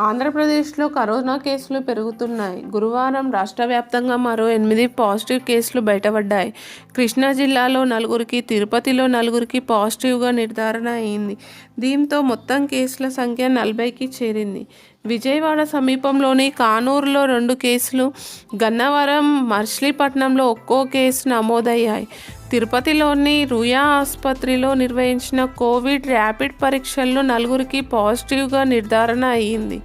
ఆంధ్రప్రదేశ్లో కరోనా కేసులు పెరుగుతున్నాయి. గురువారం రాష్ట్ర వ్యాప్తంగా మరో ఎనిమిది పాజిటివ్ కేసులు బయటపడ్డాయి. కృష్ణా జిల్లాలో నలుగురికి తిరుపతిలో నలుగురికి పాజిటివ్గా నిర్ధారణ అయింది. దీంతో మొత్తం కేసుల సంఖ్య నలభైకి చేరింది. విజయవాడ సమీపంలోని కానూరులో రెండు కేసులు గన్నవరం మచిలీపట్నంలో ఒక్కో కేసు నమోదయ్యాయి. తిరుపతిలోని రుయా ఆసుపత్రిలో నిర్వహించిన కోవిడ్ ర్యాపిడ్ పరీక్షల్లో నలుగురికి పాజిటివ్గా నిర్ధారణ అయ్యింది.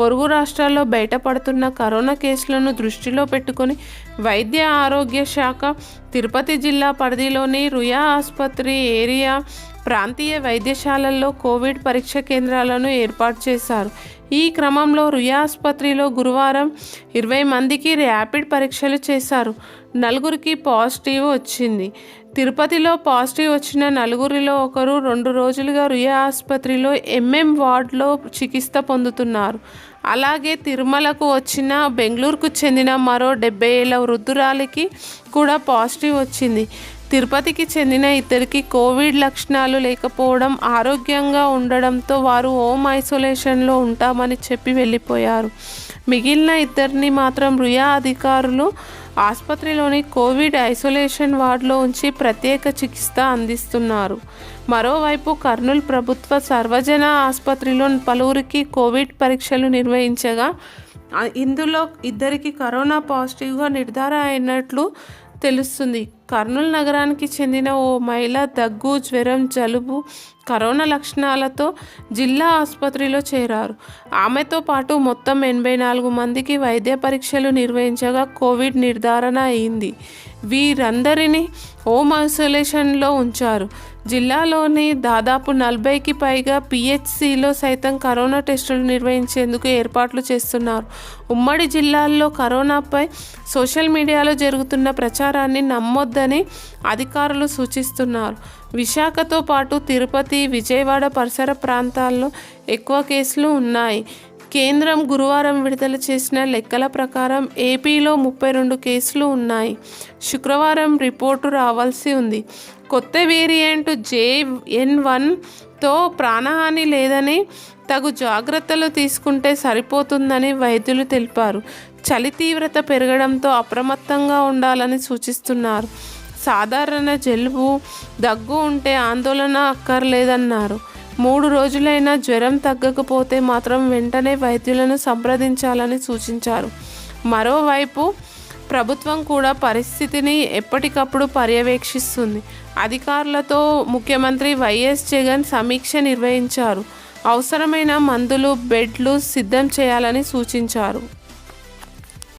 పొరుగు రాష్ట్రాల్లో బయటపడుతున్న కరోనా కేసులను దృష్టిలో పెట్టుకొని వైద్య ఆరోగ్య శాఖ తిరుపతి జిల్లా పరిధిలోని రుయా ఆసుపత్రి ఏరియా ప్రాంతీయ వైద్యశాలల్లో కోవిడ్ పరీక్ష కేంద్రాలను ఏర్పాటు చేశారు. ఈ క్రమంలో రుయా ఆసుపత్రిలో గురువారం ఇరవై మందికి ర్యాపిడ్ పరీక్షలు చేశారు. నలుగురికి పాజిటివ్ వచ్చింది. తిరుపతిలో పాజిటివ్ వచ్చిన నలుగురిలో ఒకరు రెండు రోజులుగా రుయా ఆసుపత్రిలో ఎంఎం వార్డులో చికిత్స పొందుతున్నారు. అలాగే తిరుమలకు వచ్చిన బెంగళూరుకు చెందిన మరో డెబ్బై ఏళ్ళ వృద్ధురాలికి కూడా పాజిటివ్ వచ్చింది. తిరుపతికి చెందిన ఇద్దరికి కోవిడ్ లక్షణాలు లేకపోవడం ఆరోగ్యంగా ఉండడంతో వారు హోమ్ ఐసోలేషన్లో ఉంటామని చెప్పి వెళ్ళిపోయారు. మిగిలిన ఇద్దరిని మాత్రం రుయా అధికారులు ఆసుపత్రిలోని కోవిడ్ ఐసోలేషన్ వార్డులో ఉంచి ప్రత్యేక చికిత్స అందిస్తున్నారు. మరోవైపు కర్నూలు ప్రభుత్వ సర్వజన ఆసుపత్రిలో పలువురికి కోవిడ్ పరీక్షలు నిర్వహించగా ఇందులో ఇద్దరికి కరోనా పాజిటివ్గా నిర్ధారణ అయినట్లు తెలుస్తుంది. కర్నూలు నగరానికి చెందిన ఓ మహిళ దగ్గు జ్వరం జలుబు కరోనా లక్షణాలతో జిల్లా ఆసుపత్రిలో చేరారు. ఆమెతో పాటు మొత్తం ఎనభై నాలుగు మందికి వైద్య పరీక్షలు నిర్వహించగా కోవిడ్ నిర్ధారణ అయింది. వీరందరినీ హోమ్ ఐసోలేషన్లో ఉంచారు. జిల్లాలోని దాదాపు నలభైకి పైగా పిహెచ్సిలో సైతం కరోనా టెస్టులు నిర్వహించేందుకు ఏర్పాట్లు చేస్తున్నారు. ఉమ్మడి జిల్లాల్లో కరోనాపై సోషల్ మీడియాలో జరుగుతున్న ప్రచారాన్ని నమ్మొద్దని అధికారులు సూచిస్తున్నారు. విశాఖతో పాటు తిరుపతి విజయవాడ పరిసర ప్రాంతాల్లో ఎక్కువ కేసులు ఉన్నాయి. కేంద్రం గురువారం విడుదల చేసిన లెక్కల ప్రకారం ఏపీలో ముప్పై రెండు కేసులు ఉన్నాయి. శుక్రవారం రిపోర్టు రావాల్సి ఉంది. కొత్త వేరియంట్ జేఎన్ వన్తో ప్రాణహాని లేదని తగు జాగ్రత్తలు తీసుకుంటే సరిపోతుందని వైద్యులు తెలిపారు. చలి తీవ్రత పెరగడంతో అప్రమత్తంగా ఉండాలని సూచిస్తున్నారు. సాధారణ జలుబు దగ్గు ఉంటే ఆందోళన అక్కర్లేదన్నారు. మూడు రోజులైనా జ్వరం తగ్గకపోతే మాత్రం వెంటనే వైద్యులను సంప్రదించాలని సూచించారు. మరోవైపు ప్రభుత్వం కూడా పరిస్థితిని ఎప్పటికప్పుడు పర్యవేక్షిస్తుంది. అధికారులతో ముఖ్యమంత్రి వైఎస్ జగన్ సమీక్ష నిర్వహించారు. అవసరమైన మందులు బెడ్లు సిద్ధం చేయాలని సూచించారు.